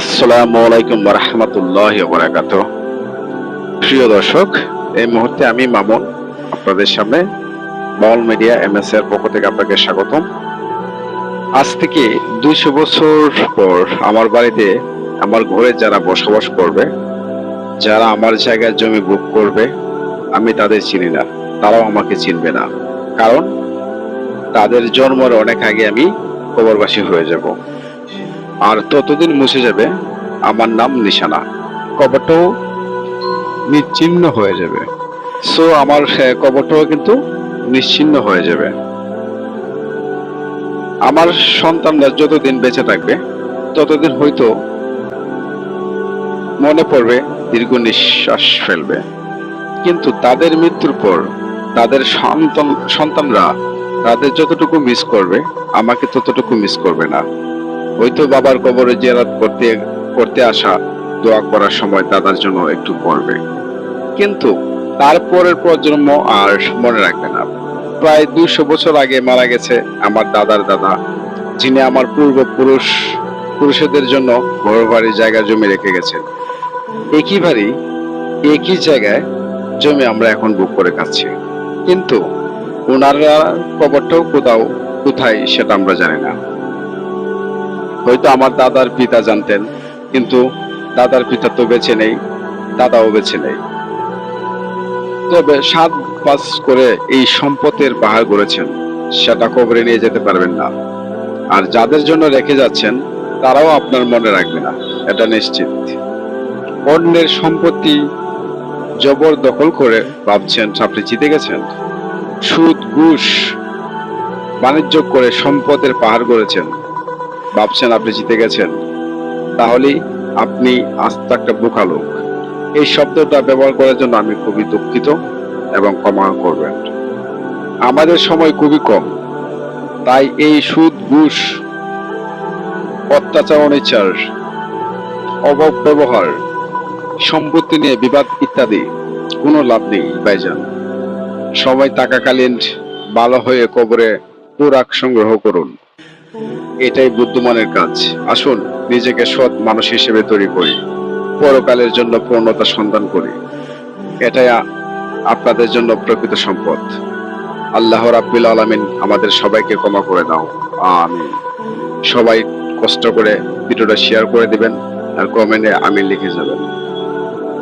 আসসালামু আলাইকুম রহমতুল্লাহ বরাকাত প্রিয় দর্শক, এই মুহূর্তে আমি মামুন আপনাদের সামনে মিডিয়া এমএস এর পক্ষ থেকে আপনাকে স্বাগতম। আজ থেকে দুইশো বছর পর আমার বাড়িতে আমার ঘরে যারা বসবাস করবে, যারা আমার জায়গায় জমি বুক করবে, আমি তাদের চিনি না, তারাও আমাকে চিনবে না। কারণ তাদের জন্মের অনেক আগে আমি কবরবাসী হয়ে যাব। আর ততদিন মুছে যাবে আমার নাম নিশানা। কবরটাও নিশ্চিহ্ন হয়ে যাবে। সো আমার কবরটাও কিন্তু নিশ্চিহ্ন হয়ে যাবে। আমার সন্তানরা যতদিন বেঁচে থাকবে, ততদিন হয়তো মনে পড়বে, দীর্ঘ নিঃশ্বাস ফেলবে। কিন্তু তাদের মৃত্যুর পর তাদের সন্তান সন্তানরা তাদের যতটুকু মিস করবে, আমাকে ততটুকু মিস করবে না। হয়তো বাবার কবরে জেরাত করতে করতে আসা দোয়া করার সময় দাদার জন্য একটু করবে কিন্তু তারপরের প্রজন্ম আর মনে রাখবে না। প্রায় দুশো বছর আগে মারা গেছে আমার দাদার দাদা, যিনি আমার পূর্বপুরুষ, পুরুষদের জন্য বাড়ি জায়গা জমি রেখে গেছেন। একই বাড়ি, একই জায়গায় জমি আমরা এখন বুক করে খাচ্ছি। কিন্তু ওনারা কবরটাও কোথাও, কোথায় সেটা আমরা জানি না। হয়তো আমার দাদার পিতা জানতেন, কিন্তু দাদার পিতা তো বেঁচে নেই, দাদাও বেঁচে নেই। তবে সাত পাঁচ করে এই সম্পদের পাহাড় গড়েছেন, সেটা কবরে নিয়ে যেতে পারবেন না। আর যাদের জন্য রেখে যাচ্ছেন, তারাও আপনার মনে রাখবে না, এটা নিশ্চিত। অন্যের সম্পত্তি জবর দখল করে ভাবছেন, আপনি জিতে গেছেন? সুদ, ঘুষ, বাণিজ্য করে সম্পদের পাহাড় গড়েছেন। ভাবছেন আপনি জিতে গেছেন। তাহলে আপনি আস্ত একটা বোকা লোক। এই শব্দটা ব্যবহার করার জন্য আমি খুবই দুঃখিত এবং ক্ষমা করবেন। আমাদের সময় খুবই কম। তাই এই সুদ, ঘুষ, অত্যাচার, অনিচার, অভাব ব্যবহার, সম্পত্তি নিয়ে বিবাদ ইত্যাদি কোনো লাভ নেই, ভাইজান। সময় থাকাকালীন ভালো হয়ে কবরে পুরাক সংগ্রহ করুন। এটাই বুদ্ধিমানের কাজ। আসুন, নিজেকে সৎ মানুষ হিসেবে তৈরি করি। পরকালের জন্য পূর্ণতা সন্ধান করি। এটাই আপনাদের জন্য প্রকৃত সম্পদ। আল্লাহ রাব্বিল আলামিন আমাদের সবাইকে ক্ষমা করে দাও। আমিন। সবাই কষ্ট করে ভিডিওটা শেয়ার করে দিবেন আর কমেন্টে আমিন লিখে যাবেন।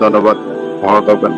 ধন্যবাদ। ভালো থাকবেন।